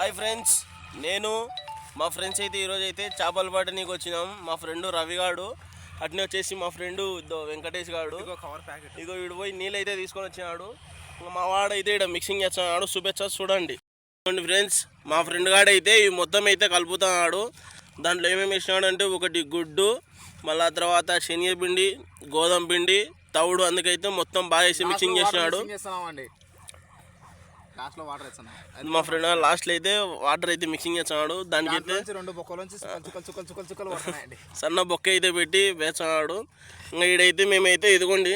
Hi friends నేను మా friends అయితే ఈరోజు అయితే చేపల పట్టనీకి వచ్చినాం. మా ఫ్రెండ్ రవిగాడు అట్నే వచ్చేసి మా ఫ్రెండ్ వెంకటేష్ గాడు. కవర్ ప్యాకెట్ ఇగో వీడు పోయి నీళ్ళు అయితే తీసుకొని వచ్చినాడు. మా వాడైతే ఇక్కడ మిక్సింగ్ చేస్తున్నాడు. చూపించా చూడండి. చూడండి ఫ్రెండ్స్ మా ఫ్రెండ్ గాడు అయితే ఈ మొత్తం అయితే కలుపుతున్నాడు. దాంట్లో ఏమేమి వేసినాడు అంటే ఒకటి గుడ్డు మళ్ళా తర్వాత శనగపిండి గోధుమ పిండి తవుడు అందుకైతే మొత్తం బాగా వేసి మిక్సింగ్ చేసినాడు. లాస్ట్లో వాటర్ మా ఫ్రెండ్ లాస్ట్లో అయితే వాటర్ అయితే మిక్సింగ్ చేస్తున్నాడు. దానికి అయితే రెండు బొక్కల నుంచి చుక్కలు చుక్కలు చుక్కలు చుక్కలు చుక్కలు పడుతున్నాయండి. సన్న బొక్క అయితే పెట్టి వేస్తున్నాడు. ఇంకా ఈడైతే మేమైతే ఇదిగోండి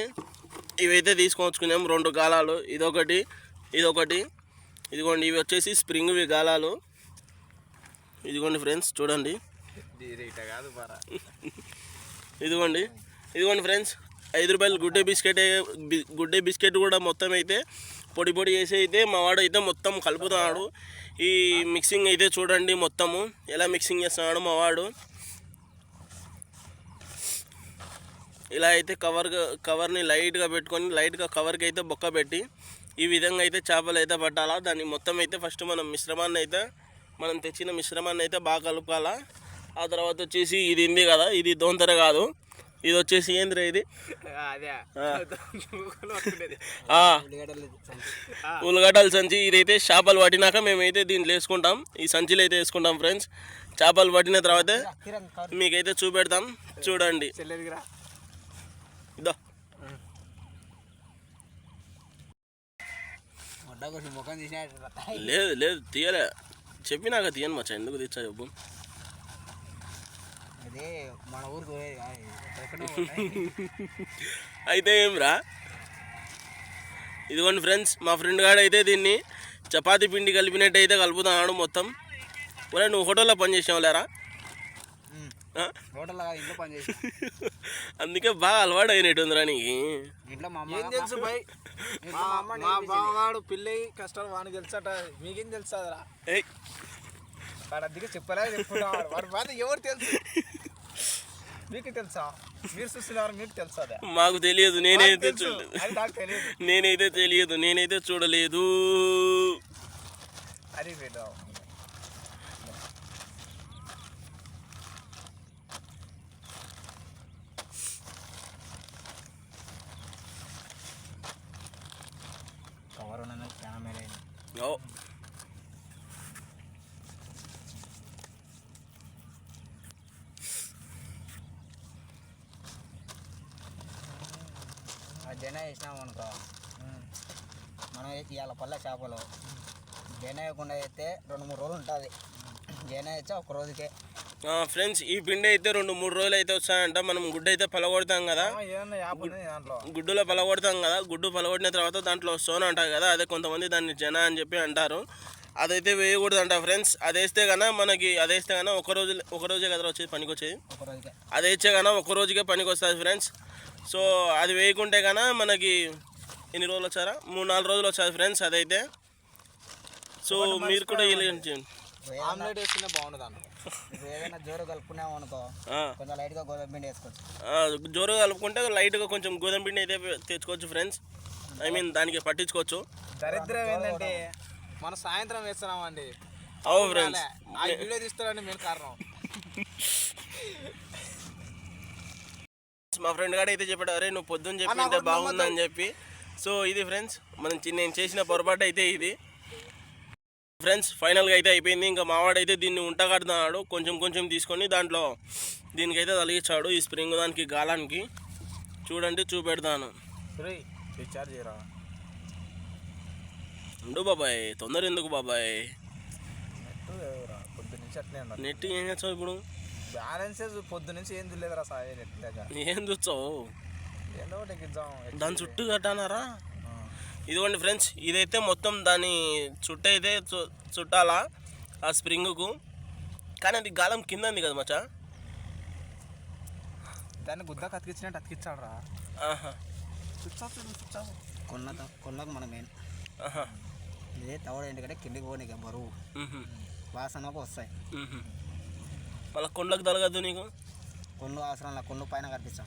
ఇవైతే తీసుకొచ్చుకున్నాం రెండు గాలాలు. ఇదొకటి ఇదొకటి. ఇదిగోండి ఇవి వచ్చేసి స్ప్రింగ్వి గాలాలు. ఇదిగోండి ఫ్రెండ్స్ చూడండి. ఇదిగోండి ఇదిగోండి ఫ్రెండ్స్ ఐదు రూపాయలు గుడ్డే బిస్కెట్ గుడ్డే బిస్కెట్ కూడా మొత్తం అయితే పొడి పొడి చేసి అయితే మా వాడు అయితే మొత్తం కలుపుతున్నాడు. ఈ మిక్సింగ్ అయితే చూడండి మొత్తము. ఎలా మిక్సింగ్ చేస్తున్నాడు మా వాడు. ఇలా అయితే కవర్ కవర్ని లైట్గా పెట్టుకొని లైట్గా కవర్కి అయితే బొక్క పెట్టి ఈ విధంగా అయితే చేపలు అయితే పట్టాలా. దాన్ని మొత్తం అయితే ఫస్ట్ మనం మిశ్రమాన్ని అయితే మనం తెచ్చిన మిశ్రమాన్ని అయితే బాగా కలుపుకోవాలా. ఆ తర్వాత వచ్చేసి ఇది ఉంది కదా ఇది దోంతర కాదు. ఇది? వచ్చేసి ఏంద్రా ఇది ఉల్లగడ్డల సంచి ఇదైతే చేపలు పట్టినాక మేమైతే దీంట్లో వేసుకుంటాం. ఈ సంచిలో అయితే వేసుకుంటాం ఫ్రెండ్స్. చేపలు పట్టిన తర్వాత మీకైతే చూపెడతాం. చూడండి. ఇదో. లేదు లేదు తీయలే. చెప్పినాక తీయను మచ్చా. ఎందుకు తెచ్చా చెప్పు? అదే మన ఊరికి అయితే ఏమ్రా ఇదిగోండి ఫ్రెండ్స్ మా ఫ్రెండ్ గాడు అయితే దీన్ని చపాతీ పిండి కలిపినట్టు అయితే కలుపుతున్నాడు మొత్తం. ఒరే నువ్వు హోటల్లో పని చేసావు లేరా? అందుకే బాగా అలవాటు అయినట్టుందిరా నీకు. ఇంట్లో మా అమ్మ ఏం తెలుసు భయ్? మా బావగాడు పిల్లి కష్టాలు వాడికి తెలుసట మీకేం తెలుసు అదరా? ఏయ్. వాడు అందుకే చెప్పలేదు చెప్పుకున్నాడు వాడి బాధ ఎవరు తెలుసు? మీకు తెలుసా మీరు చూస్తున్నారు మీకు తెలుసా అదే మాకు తెలియదు నేనైతే తెలుసు. చూడలేదు అది నాకు తెలియదు నేనైతే తెలియదు నేనైతే చూడలేదు అది వీడు కవర్ జన వేసినాం అనుకో మనం ఇవాళ పళ్ళ చేపలు. జన వేయకుండా అయితే రెండు మూడు రోజులు ఉంటుంది. జన వేస్తే ఒక రోజుకే. ఫ్రెండ్స్ ఈ పిండి అయితే రెండు మూడు రోజులు అయితే వస్తాయంట. మనం గుడ్డు అయితే పలగొడతాం కదా. గుడ్డులో పలగొడతాం కదా. గుడ్డు పలగొట్టిన తర్వాత దాంట్లో సోన అంటారు కదా. అదే కొంతమంది దాన్ని జన అని చెప్పి అంటారు. అదైతే వేయకూడదు అంట ఫ్రెండ్స్. అది వేస్తే కన్నా మనకి అది వేస్తే కన్నా ఒక రోజు ఒక రోజే కదా వచ్చేది పనికి వచ్చేది? ఒక రోజుకే. అది వేస్తే కన్నా ఒక రోజుకే పనికి వస్తుంది ఫ్రెండ్స్. సో అది వేయకుంటే కన్నా మనకి ఎన్ని రోజులు వచ్చారా? మూడు నాలుగు రోజులు వచ్చాది ఫ్రెండ్స్ అదైతే. సో మీరు కూడా ఇలా చేయండి. ఇప్పుడు ఏదైనా- ఆమ్లెట్ వేస్తేనే బాగుంటుంది దాంట్లో ఇప్పుడు ఏదైనా జోరు కలుపుకున్నాం అనుకో ఆ, కొంచెం లైట్గా గోధుమ పిండి వేసుకోవచ్చు. ఆ, జోరు కలుపుకుంటే లైట్గా కొంచెం గోధుమ పిండి అయితే తెచ్చుకోవచ్చు ఫ్రెండ్స్. ఐ మీన్ దానికి పట్టించుకోవచ్చు. దరిద్రం ఏంటంటే మనం సాయంత్రం వేస్తున్నామండి. అవు ఫ్రెండ్స్. ఆ వీడియో తీస్తారని మెయిన్ కారణం. మా ఫ్రెండ్ గారు అయితే చెప్పాడు అరే నువ్వు పొద్దున్న చెప్పింటే బాగుందని చెప్పి. సో ఇది ఫ్రెండ్స్ మనం నేను చేసిన పొరపాటు అయితే ఇది. ఫ్రెండ్స్ ఫైనల్గా అయితే అయిపోయింది. ఇంకా మావాడైతే దీన్ని ఉంట కడుతున్నాడు కొంచెం కొంచెం తీసుకొని దాంట్లో దీనికైతే తలిగించాడు ఈ స్ప్రింగ్ దానికి గాలానికి. చూడండి చూపెడతాను. ఉండు బాబాయ్ తొందర ఎందుకు బాబాయ్? నెట్ ఏం చేస్తావు ఇప్పుడు? బ్యాలెన్స్ పొద్దు నుంచి ఏం తెలియదురా సాయి ఏం చూస్తావు ఏందో ఒకటి దాని చుట్టూ కట్టానారా? ఇదిగోండి ఫ్రెండ్స్ ఇదైతే మొత్తం దాని చుట్టూ అయితే చు- చుట్టాలా? ఆ స్ప్రింగ్కు. కానీ అది గాలం కింద ఉంది కదా మచ్చా? దాన్ని గుద్ద కతికిచ్చినట్టు అతికిచ్చాడు రా ఆహా కొన్నకు మనం మెయిన్ ఆహా. ఇదే తవడ ఎందుకంటే కిందికి పోనీకి బరువు. వాసనకు వస్తాయి. మళ్ళీ కొండలకు తలగద్దు నీకు? కొన్ను అవసరం లేదు కొన్ను పైన కనిపిస్తాం.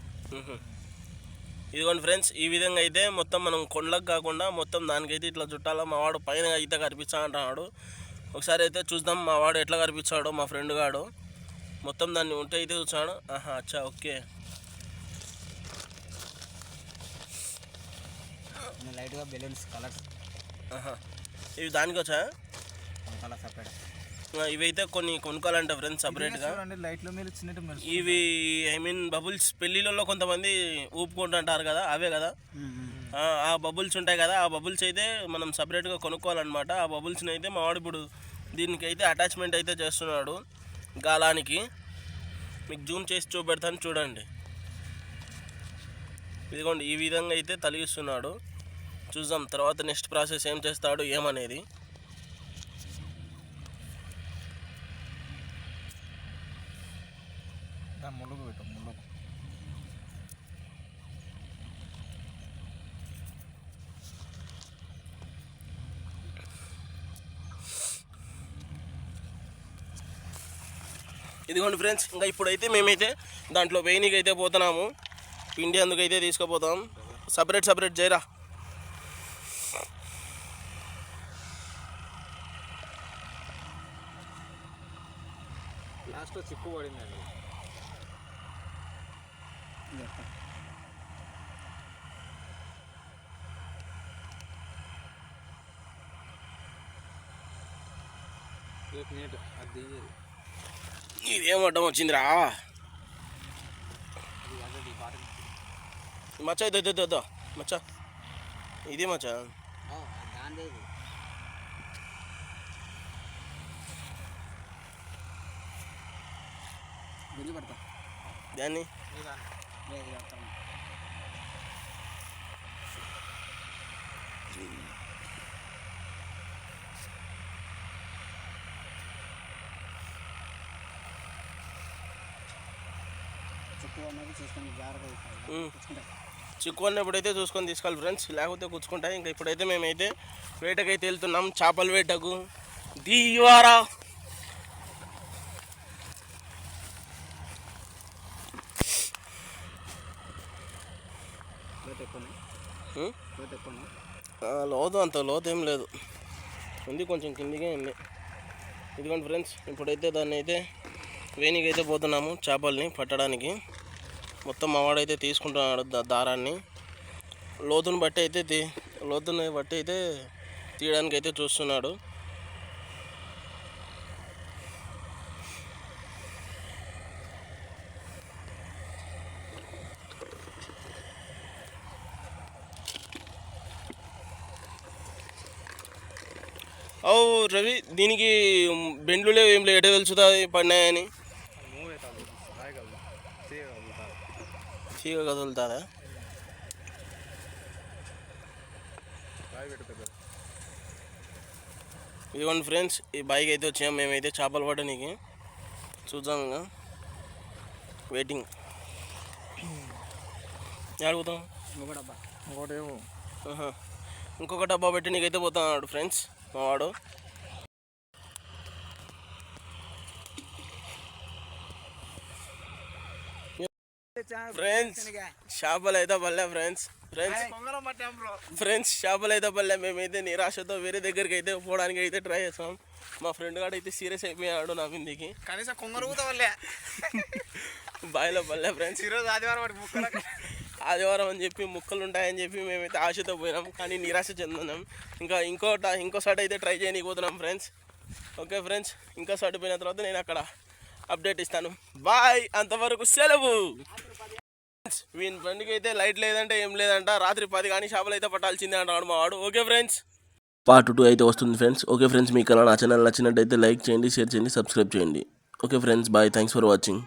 ఇదిగోండి ఫ్రెండ్స్ ఈ విధంగా అయితే మొత్తం మనం కొండలకు కాకుండా మొత్తం దానికైతే ఇట్లా చుట్టాలా మా వాడు పైన అయితే కనిపిస్తా అంటున్నాడు ఒకసారి అయితే చూద్దాం మా వాడు ఎట్లా కనిపించాడో మా ఫ్రెండ్ గాడు. మొత్తం దాన్ని ఉంటే అయితే చూసాడు ఆహా అచ్చా ఓకే. లైట్గా బెలూన్స్ కలర్స్. ఆహా. ఇవి దానికి వచ్చా కలర్ సపరేట్. ఇవైతే కొన్ని కొనుక్కోవాలంట ఫ్రెండ్స్ సపరేట్గా లైట్లో మీరు ఇవి ఐ మీన్ బబుల్స్ పెళ్ళిళ్ళలో కొంతమంది ఊపుకుంటుంటారు కదా అవే కదా. ఆ, బబుల్స్ ఉంటాయి కదా ఆ బబుల్స్ అయితే మనం సపరేట్గా కొనుక్కోవాలన్నమాట. ఆ బబుల్స్ని అయితే మా వాడు ఇప్పుడు దీనికి అయితే అటాచ్మెంట్ అయితే చేస్తున్నాడు గాలానికి. మీకు జూమ్ చేసి చూపెడతాను చూడండి. ఇదిగోండి ఈ విధంగా అయితే తలిగిస్తున్నాడు. చూద్దాం తర్వాత నెక్స్ట్ ప్రాసెస్ ఏం చేస్తాడు ఏమనేది. దాని ముళ్ళకు పెట్టు ముళ్ళకు ఇదిగోండి ఫ్రెండ్స్ ఇంకా ఇప్పుడైతే మేమైతే దాంట్లో వెయినికి అయితే పోతున్నాము. పిండి అందుకైతే తీసుకుపోతాం. సపరేట్ సపరేట్ చేయరా లాస్ట్లో చిక్కు పడిందండి. ఇదేం అడ్డం వచ్చిందిరా? మచ్చ ఇదో ఇదో ఇదో మచ్చ. ఇది మచ్చ? దాన్ని? చిక్కు అన్నప్పుడైతే చూసుకొని తీసుకోవాలి ఫ్రెండ్స్. లేకపోతే కూర్చుకుంటాయి ఇంకా ఇప్పుడైతే మేమైతే వేటకైతే వెళ్తున్నాం. చేపల వేటకు. దీవారా. లోతు అంత లోతు ఏం లేదు. ఉంది కొంచెం కిందికే ఉంది. ఇదిగోండి ఫ్రెండ్స్ ఇప్పుడైతే దాన్ని అయితే వేనికి అయితే పోతున్నాము చేపల్ని పట్టడానికి. మొత్తం మావాడైతే తీసుకుంటున్నాడు దారాన్ని. లోతుని బట్టి అయితే తీ లోతుని బట్టి అయితే తీయడానికి అయితే చూస్తున్నాడు. ఓ రవి దీనికి బెండ్లు లేవు ఏం లేవు ఎట తెలుసుతుంది పడినాయని? చీక కదులుతుందా? ఇదిగోండి ఫ్రెండ్స్ ఈ బైక్ అయితే వచ్చాము మేమైతే చేపలు పట్టడానికి చూద్దాం ఇంకా. వెయిటింగ్ అడుగుతాం ఇంకొక డబ్బా. ఇంకొక డబ్బా పెట్టి నీకైతే పోతున్నాడు ఫ్రెండ్స్. వాడు ఫ్రెండ్స్ చేపలు అయితే పల్లె ఫ్రెండ్స్ ఫ్రెండ్స్ ఫ్రెండ్స్ చేపలు అయితే పల్లె. మేమైతే నిరాశతో వేరే దగ్గరికి అయితే పోవడానికి అయితే ట్రై చేస్తాం మా ఫ్రెండ్ గాడు అయితే సీరియస్ అయిపోయాడు నా మీదికి. కనీసం కొంగరు కూడా వల్లే బాయిలో పల్లె ఫ్రెండ్స్ ఈరోజు ఆదివారం ఆదివారం అని చెప్పి ముక్కలు ఉంటాయని చెప్పి మేమైతే ఆశతో పోయినాం కానీ నిరాశ చెందినాం ఇంకా ఇంకో ఇంకోసారి అయితే ట్రై చేయనీకి పోతున్నాం ఫ్రెండ్స్ ఓకే ఫ్రెండ్స్ ఇంకోసారి పోయిన తర్వాత నేను అక్కడ అప్డేట్ ఇస్తాను. బాయ్ అంతవరకు సెలవు. వీని ఫ్రెండ్కి అయితే లైట్ లేదంటే ఏం లేదంట. రాత్రి పది కానీ షాపులు అయితే పట్టాల్సిందే అంటాడు మా వాడు. ఓకే ఫ్రెండ్స్ పార్ట్ టూ అయితే వస్తుంది ఫ్రెండ్స్ ఓకే ఫ్రెండ్స్ మీకు అలా నా ఛానల్ నచ్చినట్టయితే లైక్ చేయండి షేర్ చేయండి సబ్స్క్రైబ్ చేయండి. Okay friends bye thanks for watching